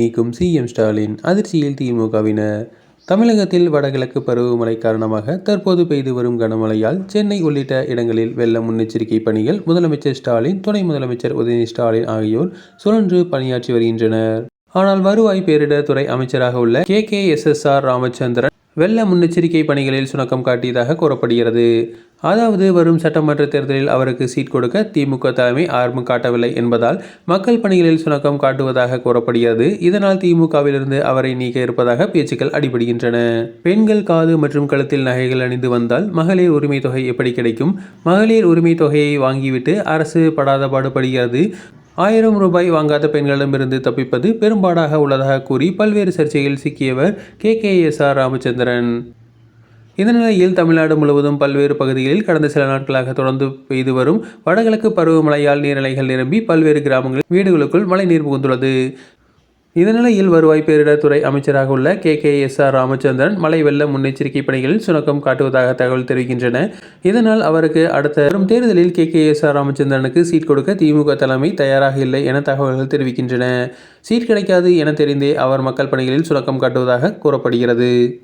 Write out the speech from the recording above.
நீக்கும் சிஎம் ஸ்டாலின் அதிர்ச்சியில் திமுகவினர். தமிழகத்தில் வடகிழக்கு பருவமழை காரணமாக தற்போது பெய்து வரும் கனமழையால் சென்னை உள்ளிட்ட இடங்களில் வெள்ள முன்னெச்சரிக்கை பணிகள் முதலமைச்சர் ஸ்டாலின் துணை முதலமைச்சர் உதயநிதி ஸ்டாலின் ஆகியோர் சுழன்று பணியாற்றி வருகின்றனர். ஆனால் வருவாய் பேரிடர் துறை அமைச்சராக உள்ள K. K. S. S. R. Ramachandran வெள்ள முன்னெச்சரிக்கை பணிகளில் சுணக்கம் காட்டியதாக கூறப்படுகிறது. அதாவது வரும் சட்டமன்ற தேர்தலில் அவருக்கு சீட் கொடுக்க திமுக தலைமை ஆர்வம் காட்டவில்லை என்பதால் மக்கள் பணிகளில் சுணக்கம் காட்டுவதாக கூறப்படுகிறது. இதனால் திமுகவிலிருந்து அவரை நீக்க இருப்பதாக பேச்சுக்கள் அடிபடுகின்றன. பெண்கள் காது மற்றும் கழுத்தில் நகைகள் அணிந்து வந்தால் மகளிர் உரிமை தொகை எப்படி கிடைக்கும்? மகளிர் உரிமை தொகையை வாங்கிவிட்டு அரசு படாத பாடுபடுகிறது. ஆயிரம் ரூபாய் வாங்காத பெண்களிடமிருந்து தப்பிப்பது பெரும்பாடாக உள்ளதாக கூறி பல்வேறு சர்ச்சையில் சிக்கியவர் K K S R Ramachandran. இந்த நிலையில் தமிழ்நாடு முழுவதும் பல்வேறு பகுதிகளில் கடந்த சில நாட்களாக தொடர்ந்து பெய்து வரும் வடகிழக்கு பருவமழையால் நீர்நிலைகள் நிரம்பி பல்வேறு கிராமங்களில் வீடுகளுக்குள் மழைநீர் புகுந்துள்ளது. இந்த நிலையில் வருவாய் பேரிடர் துறை அமைச்சராக உள்ள K. K. S. R. Ramachandran மழை வெள்ள முன்னெச்சரிக்கை பணிகளில் சுணக்கம் காட்டுவதாக தகவல் தெரிவிக்கின்றன. இதனால் அவருக்கு அடுத்த வரும் தேர்தலில் கே. கே. எஸ். ஆர். ராமச்சந்திரனுக்கு சீட் கொடுக்க திமுக தலைமை தயாராக இல்லை என தகவல்கள் தெரிவிக்கின்றன. சீட் கிடைக்காது என தெரிந்தே அவர் மக்கள் பணிகளில் சுணக்கம் காட்டுவதாக கூறப்படுகிறது.